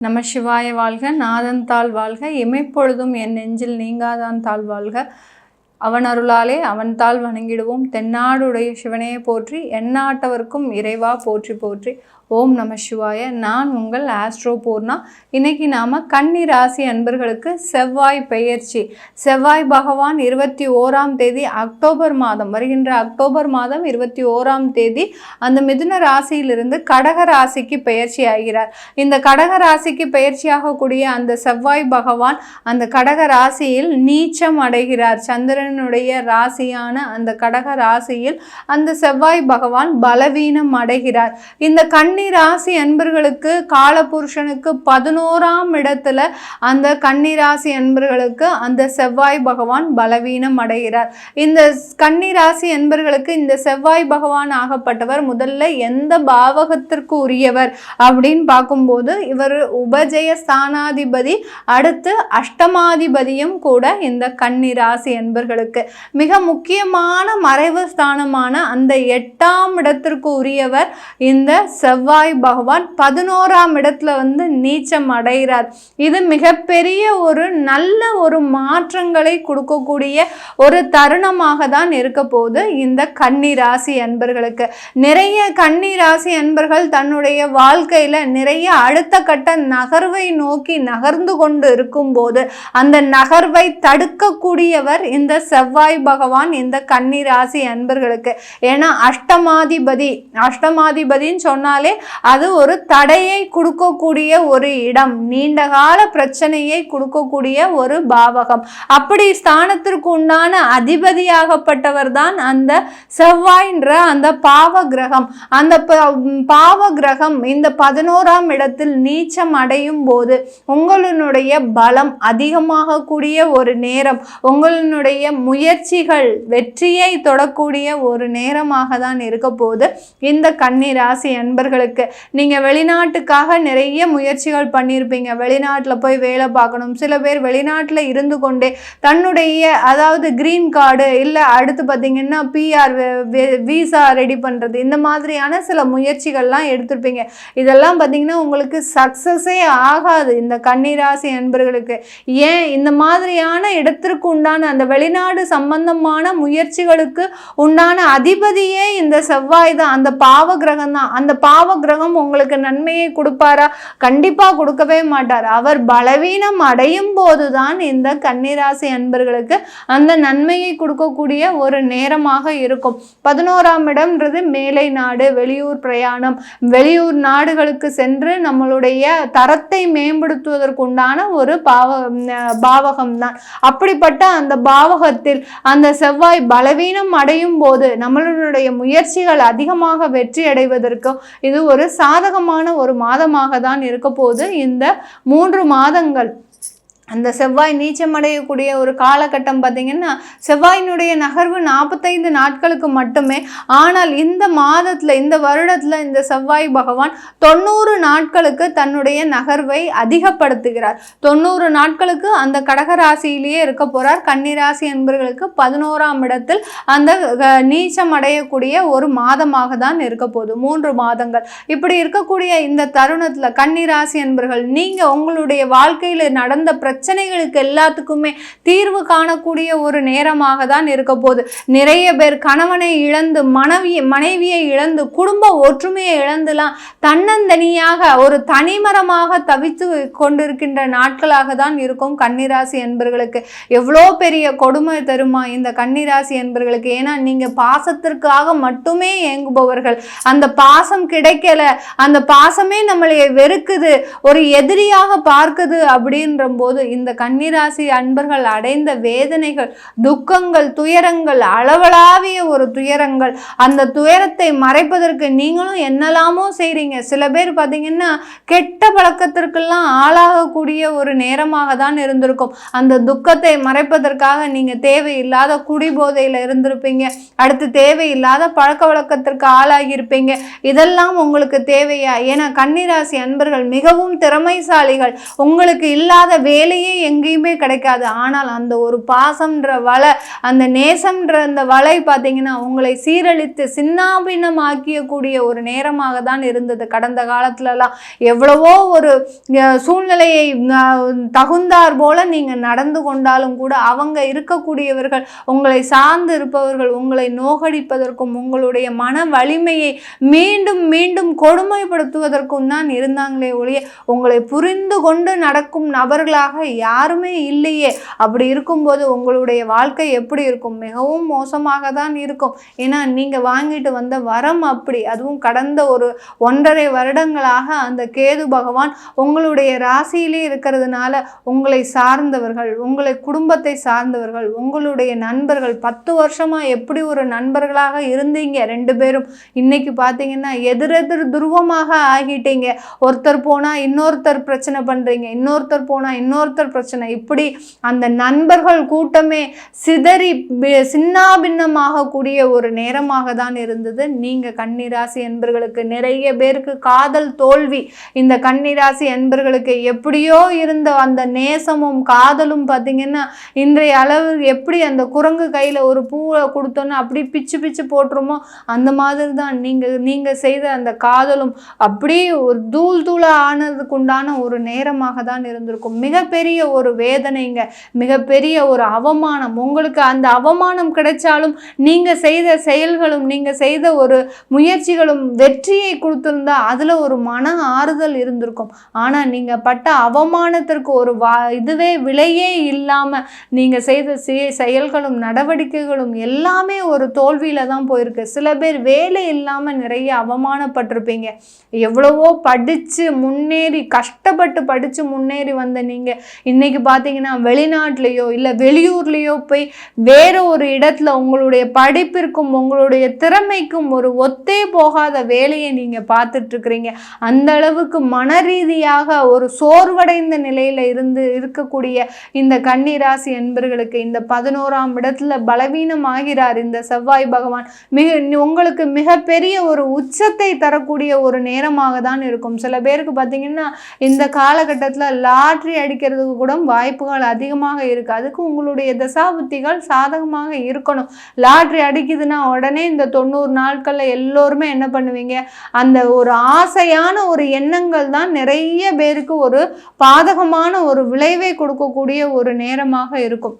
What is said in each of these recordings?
நம சிவாய வாழ்க நாதன் தாழ் வாழ்க இமைப்பொழுதும் என் நெஞ்சில் நீங்காதான் தாழ் வாழ்க. அவன் அருளாலே அவன் தாள் வணங்கிடுவோம். தென்னாடுடைய சிவனையை போற்றி எந்நாட்டவர்க்கும் இறைவா போற்றி போற்றி. ஓம் நம சிவாய. நான் உங்கள் ஆஸ்ட்ரோ பூர்ணா. இன்னைக்கு நாம் கன்னி ராசி அன்பர்களுக்கு செவ்வாய் பெயர்ச்சி. செவ்வாய் பகவான் இருபத்தி ஓராம் தேதி அக்டோபர் மாதம் வருகின்ற அக்டோபர் மாதம் இருபத்தி ஓராம் தேதி அந்த மிதுன ராசியிலிருந்து கடக ராசிக்கு பெயர்ச்சி ஆகிறார். இந்த கடக ராசிக்கு பெயர்ச்சியாகக்கூடிய அந்த செவ்வாய் பகவான் அந்த கடக ராசியில் நீச்சம் அடைகிறார். சந்திரன் சந்திரனுடைய ராசியான அந்த கடக ராசியில் அந்த செவ்வாய் பகவான் பலவீனம் அடைகிறார். இந்த கன்னி ராசி அன்பர்களுக்கு காலபுருஷனுக்கு பதினோராம் இடத்துல அந்த கன்னி ராசி அன்பர்களுக்கு அந்த செவ்வாய் பகவான் பலவீனம் அடைகிறார். இந்த கன்னி ராசி அன்பர்களுக்கு இந்த செவ்வாய் பகவான் ஆகப்பட்டவர் முதல்ல எந்த பாவகத்திற்கு உரியவர் அப்படின்னு பார்க்கும்போது இவர் உபஜய ஸ்தானாதிபதி அடுத்து அஷ்டமாதிபதியும் கூட இந்த கன்னி ராசி அன்பர்களுக்கு மிக முக்கியமான மறைவு ஸ்தானமான அந்த எட்டாம் இடத்திற்கு உரியவர் இந்த செவ்வாய் பகவான் பதினோராம் இடத்துல வந்து நீச்சம் அடைகிறார். இது மிகப்பெரிய ஒரு நல்ல ஒரு மாற்றங்களை கொடுக்கக்கூடிய ஒரு தருணமாக தான் இருக்க போது இந்த கன்னி ராசி அன்பர்களுக்கு. நிறைய கன்னி ராசி அன்பர்கள் தன்னுடைய வாழ்க்கையில் நிறைய அடுத்த கட்ட நகர்வை நோக்கி நகர்ந்து கொண்டு இருக்கும்போது அந்த நகர்வை தடுக்கக்கூடியவர் இந்த செவ்வாய் பகவான் இந்த கன்னி ராசி அன்பர்களுக்கு. ஏன்னா அஷ்டமாதிபதி அஷ்டமாதிபதின்னு சொன்னாலே அது ஒரு தடையை கொடுக்கக்கூடிய ஒரு இடம். நீண்ட கால பிரச்சனையை கொடுக்கக்கூடிய ஒரு பாவகம். அப்படி ஸ்தானத்திற்கு உண்டான அதிபதியாகப்பட்டவர் தான் அந்த செவ்வாயின்ற அந்த பாவ கிரகம் அந்த பாவ கிரகம் இந்த பதினோராம் இடத்தில் நீச்சம் அடையும் போது உங்களுடைய பலம் அதிகமாக கூடிய ஒரு நேரம். உங்களுடைய முயற்சிகள் வெற்றியை தொடக்கூடிய ஒரு நேரமாக தான் இருக்க போது இந்த கன்னி ராசி அன்பர்களுக்கு நீங்கள் வெளிநாட்டுக்காக நிறைய முயற்சிகள் பண்ணியிருப்பீங்க வெளிநாட்டில் போய் வேலை பார்க்கணும். சில பேர் வெளிநாட்டில் இருந்து கொண்டே தன்னுடைய அதாவது கிரீன் கார்டு இல்லை அடுத்து பார்த்தீங்கன்னா பிஆர் விசா ரெடி பண்ணுறது இந்த மாதிரியான சில முயற்சிகள்லாம் எடுத்திருப்பீங்க. இதெல்லாம் பார்த்தீங்கன்னா உங்களுக்கு சக்ஸஸே ஆகாது. இந்த கன்னிராசி அன்பர்களுக்கு. ஏன்? இந்த மாதிரியான இடத்திற்கு உண்டான அந்த வெளிநாடு சம்பந்தமான முயற்சிகளுக்கு உண்டான அதிபதியே இந்த செவ்வாய் தான். அந்த பாவ கிரகம் தான். அந்த பாவ கிரகம் உங்களுக்கு நன்மையை கொடுப்பாரா? கண்டிப்பாக கொடுக்கவே மாட்டார். அவர் பலவீனம் அடையும் போதுதான் இந்த கன்னிராசி அன்பர்களுக்கு அந்த நன்மையை கொடுக்கக்கூடிய ஒரு நேரமாக இருக்கும். பதினோராம் இடம்ன்றது மேலை நாடு வெளியூர் பிரயாணம். வெளியூர் நாடுகளுக்கு சென்று நம்மளுடைய தரத்தை மேம்படுத்துவதற்குண்டான ஒரு பாவ பாவகம் தான் அப்படிப்பட்ட அந்த பாவகத்தில் அந்த செவ்வாய் பலவீனம் அடையும் போது நம்மளுடைய முயற்சிகள் அதிகமாக வெற்றி அடைவதற்கு இது ஒரு சாதகமான ஒரு மாதமாக தான் இருக்க போது இந்த மூன்று மாதங்கள் அந்த செவ்வாய் நீச்சமடையக்கூடிய ஒரு காலகட்டம் பார்த்திங்கன்னா செவ்வாயினுடைய நகர்வு நாற்பத்தைந்து நாட்களுக்கு மட்டுமே. ஆனால் இந்த மாதத்தில் இந்த வருடத்தில் இந்த செவ்வாய் பகவான் தொண்ணூறு நாட்களுக்கு தன்னுடைய நகர்வை அதிகப்படுத்துகிறார். தொண்ணூறு நாட்களுக்கு அந்த கடகராசியிலேயே இருக்க போகிறார் கன்னிராசி என்பவர்களுக்கு பதினோராம் இடத்தில் அந்த நீச்சம் அடையக்கூடிய ஒரு மாதமாக தான் இருக்க போகுது. மூன்று மாதங்கள். இப்படி இருக்கக்கூடிய இந்த தருணத்தில் கன்னிராசி என்பர்கள் நீங்கள் உங்களுடைய வாழ்க்கையில் நடந்த பிரச்சனை பிரச்சனைகளுக்கு எல்லாத்துக்குமே தீர்வு காணக்கூடிய ஒரு நேரமாக தான் இருக்க போகுது. நிறைய பேர் கணவனை இழந்து மனைவி மனைவியை இழந்து குடும்ப ஒற்றுமையை இழந்துலாம் தன்னந்தனியாக ஒரு தனிமரமாக தவித்து கொண்டிருக்கின்ற நாட்களாக தான் இருக்கும் கன்னிராசி என்பர்களுக்கு. எவ்வளோ பெரிய கொடுமை தருமா இந்த கன்னிராசி என்பர்களுக்கு? ஏன்னா நீங்கள் பாசத்திற்காக மட்டுமே இயங்குபவர்கள் அந்த பாசம் கிடைக்கல. அந்த பாசமே நம்மளை வெறுக்குது. ஒரு எதிரியாக பார்க்குது அப்படின்ற போது இந்த கன்னிராசி அன்பர்கள் அடைந்த வேதனைகள் துக்கங்கள் துயரங்கள் அளவலாவிய ஒரு துயரங்கள் அந்த துயரத்தை மறைப்பதற்கு நீங்களும் என்னெல்லாமோ செய்கிறீங்க சில பேர் பார்த்தீங்கன்னா கெட்ட பழக்கத்திற்கெல்லாம் ஆளாகக்கூடிய ஒரு நேரமாக தான் இருந்திருக்கும். அந்த துக்கத்தை மறைப்பதற்காக நீங்கள் தேவையில்லாத குடிபோதையில் இருந்திருப்பீங்க. அடுத்து தேவையில்லாத பழக்க வழக்கத்திற்கு ஆளாகியிருப்பீங்க. இதெல்லாம் உங்களுக்கு தேவையா? ஏன்னா கன்னிராசி அன்பர்கள் மிகவும் திறமைசாலிகள். உங்களுக்கு இல்லாத வேலை விலையே எங்கேயுமே கிடைக்காது. ஆனால் அந்த ஒரு பாசம்ன்ற வலை அந்த நேசம்ன்ற அந்த வலை பார்த்தீங்கன்னா உங்களை சீரழித்து சின்னாபின்னமாக்கியக்கூடிய ஒரு நேரமாக தான் இருந்தது. கடந்த காலத்துலலாம் எவ்வளவோ ஒரு சூழ்நிலையை தகுந்தார் போல நீங்கள் நடந்து கொண்டாலும் கூட அவங்க இருக்கக்கூடியவர்கள் உங்களை சார்ந்து இருப்பவர்கள் உங்களை நோகடிப்பதற்கும் உங்களுடைய மன வலிமையை மீண்டும் மீண்டும் கொடுமைப்படுத்துவதற்கும் தான் இருந்தாங்களே ஒழிய உங்களை புரிந்து கொண்டு நடக்கும் நபர்களாக யாருமே இல்லையே. அப்படி இருக்கும்போது உங்களுடைய வாழ்க்கை எப்படி இருக்கும்? மிகவும் மோசமாக தான் இருக்கும். ஏன்னா நீங்கள் வாங்கிட்டு வந்த வரம் அப்படி அதுவும் கடந்த ஒரு ஒன்றரை வருடங்களாக அந்த கேது பகவான் உங்களுடைய ராசியிலே இருக்கிறதுனால உங்களை சார்ந்தவர்கள் உங்களை குடும்பத்தை சார்ந்தவர்கள் உங்களுடைய நண்பர்கள் பத்து வருஷமா எப்படி ஒரு நண்பர்களாக இருந்தீங்க ரெண்டு பேரும்? இன்னைக்கு பார்த்தீங்கன்னா எதிரெதிர் துருவமாக ஆகிட்டீங்க. ஒருத்தர் போனால் இன்னொருத்தர் பிரச்சனை பண்ணுறீங்க இன்னொருத்தர் போனால் இன்னொருத்தர் பிரச்சனை. இப்படி அந்த நண்பர்கள் கூட்டமே சிதறி பி- சின்னாபின்னமாக கூடிய ஒரு நேரமாக தான் இருந்தது. நீங்கள் கன்னிராசி என்பர்களுக்கு நிறைய பேருக்கு காதல் தோல்வி. இந்த கன்னிராசி என்பர்களுக்கு எப்படியோ இருந்த அந்த நேசமும் காதலும் பார்த்தீங்கன்னா இன்றைய அளவு எப்படி அந்த குரங்கு கையில் ஒரு பூவை கொடுத்தோன்னு அப்படி பிச்சு பிச்சு போட்டுருமோ அந்த மாதிரி தான். நீங்கள் நீங்கள் செய்த அந்த காதலும் அப்படி ஒரு தூள் தூளாக ஆனதுக்கு உண்டான ஒரு நேரமாக தான் இருந்திருக்கும். மிகப்பெரிய ஒரு வேதனைங்க மிகப்பெரிய ஒரு அவமானம். உங்களுக்கு அந்த அவமானம் கிடைச்சாலும் நீங்கள் செய்த செயல்களும் நீங்கள் செய்த ஒரு முயற்சிகளும் வெற்றியை கொடுத்துருந்தா அதில் ஒரு மன ஆறுதல் இருந்திருக்கும். ஆனால் நீங்கள் பட்ட அவமானத்திற்கு ஒரு வா இதுவே விலையே இல்லாமல் நீங்கள் செய்த செயல்களும் நடவடிக்கைகளும் எல்லாமே ஒரு தோல்வியில் தான் போயிருக்கு. சில பேர் வேலை இல்லாமல் நிறைய அவமானப்பட்டிருப்பீங்க. எவ்வளவோ படித்து முன்னேறி கஷ்டப்பட்டு படித்து முன்னேறி வந்த நீங்கள் இன்னைக்கு பார்த்தீங்கன்னா வெளிநாட்டிலேயோ இல்லை வெளியூர்லேயோ போய் வேற ஒரு இடத்துல உங்களுடைய படிப்பிற்கும் உங்களுடைய திறமைக்கும் ஒரு ஒத்தே போகாத வேலையை நீங்கள் பார்த்துட்டு இருக்கிறீங்க. அந்த அளவுக்கு மன ரீதியாக ஒரு சோர்வடைந்த நிலையில இருந்து இருக்கக்கூடிய இந்த கன்னிராசி என்பர்களுக்கு இந்த பதினோராம் இடத்துல பலவீனமாகிறார் இந்த செவ்வாய் பகவான். மிக உங்களுக்கு மிகப்பெரிய ஒரு உச்சத்தை தரக்கூடிய ஒரு நேரமாக தான் இருக்கும். சில பேருக்கு பார்த்தீங்கன்னா இந்த காலகட்டத்தில் லாட்ரி அடிக்கிறது அடிக்கிறதுக்கு கூட வாய்ப்புகள் அதிகமாக இருக்குது அதுக்கு உங்களுடைய தசாபுத்திகள் சாதகமாக இருக்கணும். லாட்ரி அடிக்குதுன்னா உடனே இந்த தொண்ணூறு நாட்களில் எல்லோருமே என்ன பண்ணுவீங்க? அந்த ஒரு ஆசையான ஒரு எண்ணங்கள் தான் நிறைய பேருக்கு ஒரு பாதகமான ஒரு விளைவை கொடுக்கக்கூடிய ஒரு நேரமாக இருக்கும்.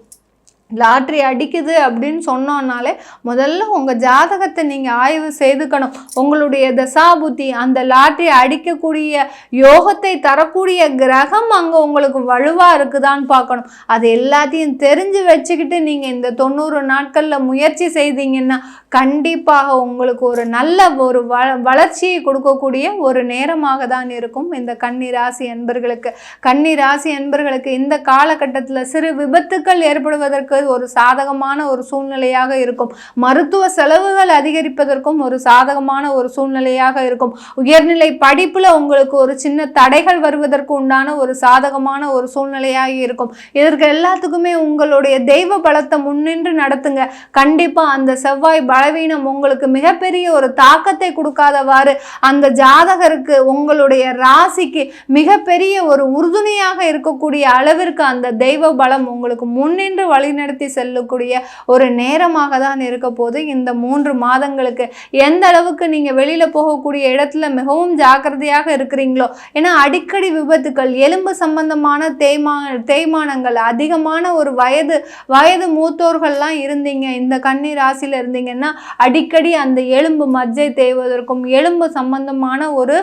லாட்ரி அடிக்குது அப்படின்னு சொன்னோன்னாலே முதல்ல உங்கள் ஜாதகத்தை நீங்கள் ஆய்வு செய்துக்கணும். உங்களுடைய தசாபுத்தி அந்த லாட்ரி அடிக்கக்கூடிய யோகத்தை தரக்கூடிய கிரகம் அங்கே உங்களுக்கு வலுவாக இருக்குதான்னு பார்க்கணும். அது எல்லாத்தையும் தெரிஞ்சு வச்சுக்கிட்டு நீங்கள் இந்த தொண்ணூறு நாட்களில் முயற்சி செய்தீங்கன்னா கண்டிப்பாக உங்களுக்கு ஒரு நல்ல ஒரு வ வளர்ச்சியை கொடுக்கக்கூடிய ஒரு நேரமாக தான் இருக்கும் இந்த கன்னி ராசி என்பர்களுக்கு கன்னி ராசி என்பர்களுக்கு இந்த காலகட்டத்தில் சிறு விபத்துக்கள் ஏற்படுவதற்கு ஒரு சாதகமான ஒரு சூழ்நிலையாக இருக்கும். மருத்துவ செலவுகள் அதிகரிப்பதற்கும் ஒரு சாதகமான ஒரு சூழ்நிலையாக இருக்கும். உயர்நிலை படிப்பில் உங்களுக்கு ஒரு சின்ன தடைகள் வருவதற்கு உண்டான ஒரு சாதகமான ஒரு சூழ்நிலையாக இருக்கும். இதற்கு எல்லாத்துக்குமே உங்களுடைய தெய்வ பலத்தை முன்னின்று நடத்துங்க. கண்டிப்பா அந்த செவ்வாய் பலவீனம் உங்களுக்கு மிகப்பெரிய ஒரு தாக்கத்தை கொடுக்காதவாறு அந்த ஜாதகருக்கு உங்களுடைய ராசிக்கு மிகப்பெரிய ஒரு உறுதுணையாக இருக்கக்கூடிய அளவிற்கு அந்த தெய்வ பலம் உங்களுக்கு முன்னின்று வழிநடத்தி செல்லக்கூடிய ஒரு நேரமாக தான் இருக்க போது இந்த மூன்று மாதங்களுக்கு எந்த அளவுக்கு நீங்க வெளியில் போகக்கூடிய இடத்துல மிகவும் ஜாக்கிரதையாக இருக்கிறீங்களோ ஏன்னா அடிக்கடி விபத்துக்கள் எலும்பு சம்பந்தமான தேய்மா தேய்மானங்கள் அதிகமான ஒரு வயது வயது மூத்தோர்கள்லாம் இருந்தீங்க இந்த கன்னி ராசியில் இருந்தீங்கன்னா அடிக்கடி அந்த எலும்பு மஜ்ஜை தேய்வதற்கும் எலும்பு சம்பந்தமான ஒரு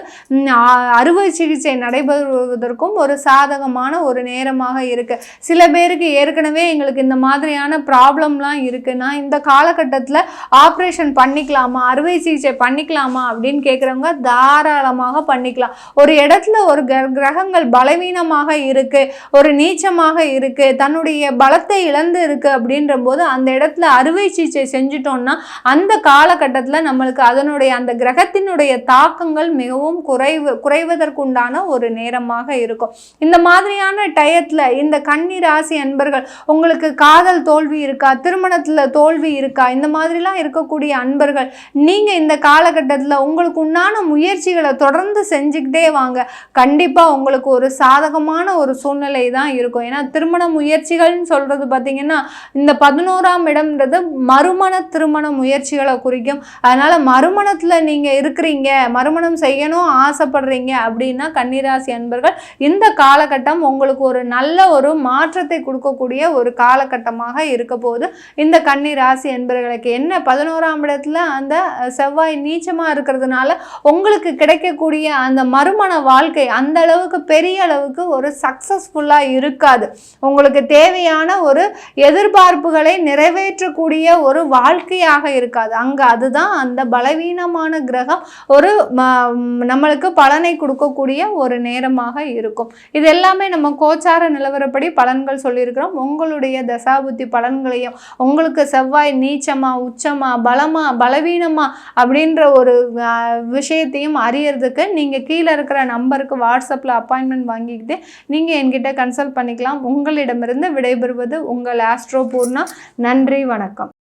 அறுவை சிகிச்சை நடைபெறுவதற்கும் ஒரு சாதகமான ஒரு நேரமாக இருக்கு. சில பேருக்கு ஏற்கனவே எங்களுக்கு இந்த மாதிரியான ப்ராப்ளம்லாம் இருக்குன்னா இந்த காலகட்டத்தில் ஆப்ரேஷன் பண்ணிக்கலாமா அறுவை சிகிச்சை பண்ணிக்கலாமா அப்படின்னு கேட்குறவங்க தாராளமாக பண்ணிக்கலாம். ஒரு இடத்துல ஒரு கிர- கிரகங்கள் பலவீனமாக இருக்குது ஒரு நீச்சமாக இருக்குது தன்னுடைய பலத்தை இழந்து இருக்குது அப்படின்ற போது அந்த இடத்துல அறுவை சிகிச்சை செஞ்சிட்டோம்னா அந்த காலகட்டத்தில் நம்மளுக்கு அதனுடைய அந்த கிரகத்தினுடைய தாக்கங்கள் மிகவும் குறைவு குறைவதற்குண்டான ஒரு நேரமாக இருக்கும். இந்த மாதிரியான டயத்தில் இந்த கன்னி ராசி அன்பர்கள் உங்களுக்கு காதல் காதல் தோல்வி இருக்கா? திருமணத்தில் தோல்வி இருக்கா? இந்த மாதிரிலாம் இருக்கக்கூடிய அன்பர்கள் நீங்கள் இந்த காலகட்டத்தில் உங்களுக்கு உண்டான முயற்சிகளை தொடர்ந்து செஞ்சுக்கிட்டே வாங்க. கண்டிப்பாக உங்களுக்கு ஒரு சாதகமான ஒரு சூழ்நிலை தான் இருக்கும். ஏன்னா திருமண முயற்சிகள்னு சொல்கிறது பார்த்தீங்கன்னா இந்த பதினோராம் இடம்ன்றது மறுமண திருமண முயற்சிகளை குறிக்கும். அதனால் மறுமணத்தில் நீங்கள் இருக்கிறீங்க மறுமணம் செய்யணும் ஆசைப்படுறீங்க அப்படின்னா கன்னிராசி அன்பர்கள் இந்த காலகட்டம் உங்களுக்கு ஒரு நல்ல ஒரு மாற்றத்தை கொடுக்கக்கூடிய ஒரு காலகட்டம் காலகட்டமாக இருக்க போது இந்த கன்னி ராசி என்பவர்களுக்கு என்ன? பதினோராம் இடத்துல அந்த செவ்வாய் நீச்சமாக இருக்கிறதுனால உங்களுக்கு கிடைக்கக்கூடிய அந்த மறுமண வாழ்க்கை அந்த அளவுக்கு பெரிய அளவுக்கு ஒரு சக்ஸஸ்ஃபுல்லாக இருக்காது. உங்களுக்கு தேவையான ஒரு எதிர்பார்ப்புகளை நிறைவேற்றக்கூடிய ஒரு வாழ்க்கையாக இருக்காது. அங்கே அதுதான் அந்த பலவீனமான கிரகம் ஒரு நம்மளுக்கு பலனை கொடுக்கக்கூடிய ஒரு நேரமாக இருக்கும். இது எல்லாமே நம்ம கோச்சார நிலவரப்படி பலன்கள் சொல்லியிருக்கிறோம். உங்களுடைய புத்தி பலன்களையும் உங்களுக்கு செவ்வாய் நீச்சமாக உச்சமாக பலமா பலவீனமா அப்படின்ற ஒரு விஷயத்தையும் அறியறதுக்கு நீங்கள் கீழே இருக்கிற நம்பருக்கு வாட்ஸ்அப்பில் அப்பாயின்மெண்ட் வாங்கிக்கிட்டு நீங்கள் என்கிட்ட கன்சல்ட் பண்ணிக்கலாம். உங்களிடமிருந்து விடைபெறுவது உங்கள் ஆஸ்ட்ரோ பூர்ணா. நன்றி வணக்கம்.